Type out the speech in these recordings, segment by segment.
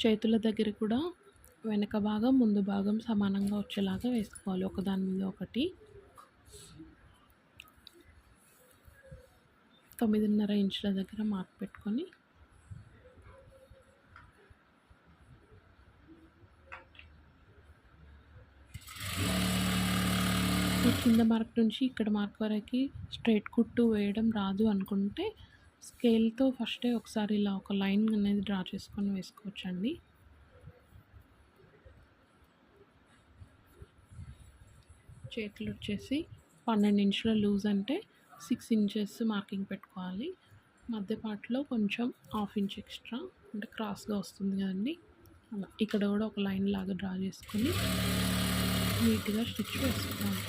చేతుల దగ్గర కూడా వెనక భాగం ముందు భాగం సమానంగా వచ్చేలాగా వేసుకోవాలి. ఒకదాని మీద ఒకటి. తొమ్మిదిన్నర ఇంచుల దగ్గర మార్క్ పెట్టుకొని కింద మార్క్ నుంచి ఇక్కడ మార్క్ వరకు స్ట్రైట్ కుట్టు వేయడం రాదు అనుకుంటే స్కేల్తో ఫస్టే ఒకసారి ఇలా ఒక లైన్ అనేది డ్రా చేసుకొని వేసుకోవచ్చండి. చేతులు వచ్చేసి పన్నెండు ఇంచుల లూజ్ అంటే సిక్స్ ఇంచెస్ మార్కింగ్ పెట్టుకోవాలి. మధ్య పార్ట్లో కొంచెం హాఫ్ ఇంచ్ ఎక్స్ట్రా అంటే క్రాస్గా వస్తుంది కదండి. అలా ఇక్కడ కూడా ఒక లైన్ లాగా డ్రా చేసుకొని నీట్గా స్టిచ్ వేసుకోవాలి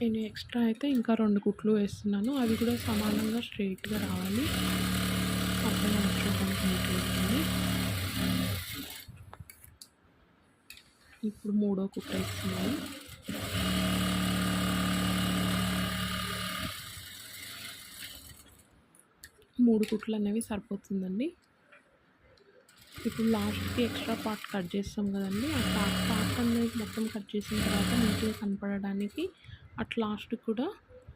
నేను ఎక్స్ట్రా అయితే ఇంకా రెండు కుట్లు వేస్తున్నాను. అవి కూడా సమానంగా స్ట్రైట్గా రావాలి. అప్పుడు మనకు ఇప్పుడు మూడో కుట్ట వేస్తున్నాను. మూడు కుట్లు అనేవి సరిపోతుందండి. ఇప్పుడు లాస్ట్కి ఎక్స్ట్రా పార్ట్ కట్ చేస్తాం కదండి. ఆ పార్ట్ పార్ట్ అనేది మొత్తం కట్ చేసిన తర్వాత నీట్గా కనపడడానికి అట్ లాస్ట్ కూడా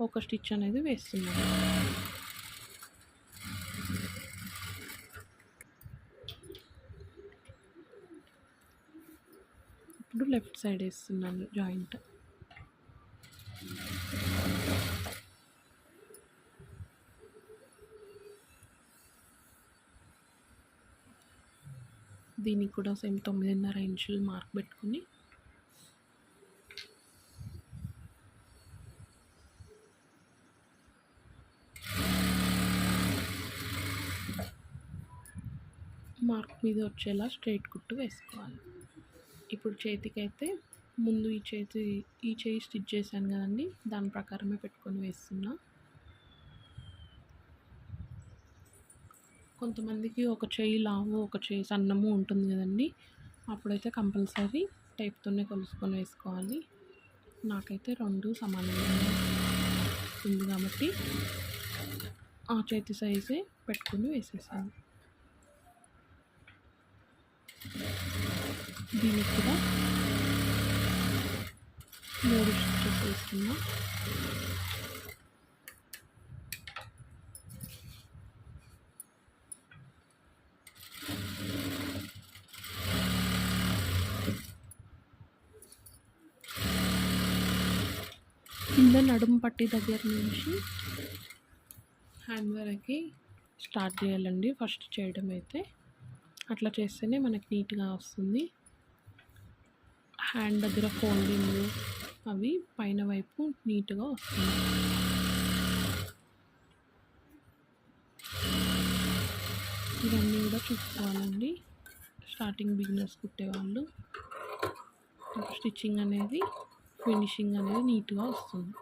ఒక స్టిచ్ అనేది వేస్తున్నాను. ఇప్పుడు లెఫ్ట్ సైడ్ వేస్తున్నాను జాయింట్. దీనికి కూడా సేమ్ తొమ్మిదిన్నర ఇంచులు మార్క్ పెట్టుకుని మార్క్ మీద వచ్చేలా స్ట్రైట్ కుట్టు వేసుకోవాలి. ఇప్పుడు చేతికైతే ముందు ఈ చేతి ఈ చేయి స్టిచ్ చేశాను కదండి దాని ప్రకారమే పెట్టుకొని వేస్తున్నా. కొంతమందికి ఒక చేయి లావు ఒక చేయి సన్నము ఉంటుంది కదండి అప్పుడైతే కంపల్సరీ టైప్తోనే కొలుసుకొని వేసుకోవాలి. నాకైతే రెండు సమానంగా ఉంది కాబట్టి ఆ చేతి సైజే పెట్టుకొని వేసేసాను. దీనికి కూడా మూడు స్టిచెస్ వేసుకుందాం కింద నడుము పట్టి దగ్గర నుంచి హ్యాండ్ వరకు స్టార్ట్ చేయాలండి ఫస్ట్ చేయడం అయితే. అట్లా చేస్తేనే మనకి నీట్గా వస్తుంది. హ్యాండ్ దగ్గర ఫోల్డింగ్ అవి పైన వైపు నీట్గా వస్తుంది ఇవన్నీ కూడా చూసుకోవాలండి. స్టార్టింగ్ బిగినర్స్ కుట్టేవాళ్ళు స్టిచ్చింగ్ అనేది ఫినిషింగ్ అనేది నీట్గా వస్తుంది.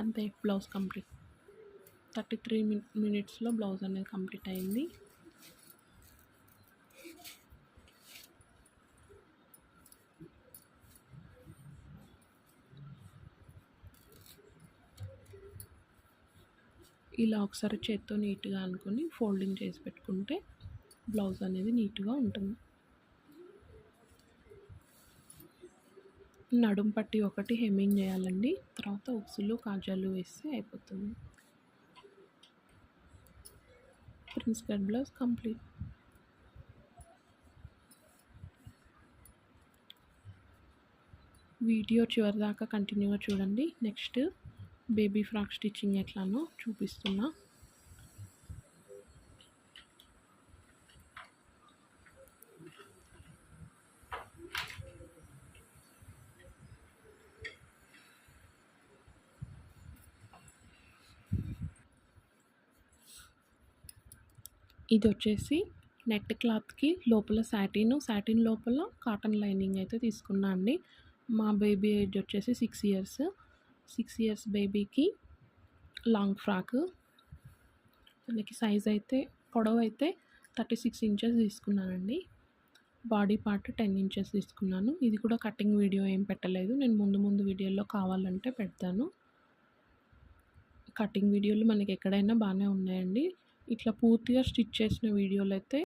అంతే బ్లౌజ్ కంప్లీట్. థర్టీ త్రీ మినిట్స్లో బ్లౌజ్ అనేది కంప్లీట్ అయింది. ఇలా ఒకసారి చేత్తో నీట్గా అనుకొని ఫోల్డింగ్ చేసి పెట్టుకుంటే బ్లౌజ్ అనేది నీట్గా ఉంటుంది. నడుం పట్టి ఒకటి హెమ్మింగ్ చేయాలండి. తర్వాత ఉక్సులు కాజాలు వేస్తే అయిపోతుంది. Prince cut blouse complete. Video చివరి దాకా కంటిన్యూగా చూడండి. నెక్స్ట్ బేబీ ఫ్రాక్ స్టిచ్చింగ్ ఎట్లానో చూపిస్తున్నా. ఇది వచ్చేసి నెట్ క్లాత్కి లోపల శాటిన్ సాటిన్ లోపల కాటన్ లైనింగ్ అయితే తీసుకున్నా అండి. మా బేబీ ఏజ్ వచ్చేసి సిక్స్ ఇయర్స్. సిక్స్ ఇయర్స్ బేబీకి లాంగ్ ఫ్రాక్. దానికి సైజ్ అయితే పొడవు అయితే థర్టీ సిక్స్ ఇంచెస్ తీసుకున్నానండి. బాడీ పార్ట్ టెన్ ఇంచెస్ తీసుకున్నాను. ఇది కూడా కటింగ్ వీడియో ఏం పెట్టలేదు. నేను ముందు ముందు వీడియోలో కావాలంటే పెడతాను. కటింగ్ వీడియోలు మనకి ఎక్కడైనా బాగానే ఉన్నాయండి. ఇట్లా పూర్తిగా స్టిచ్ చేసిన వీడియోలు అయితే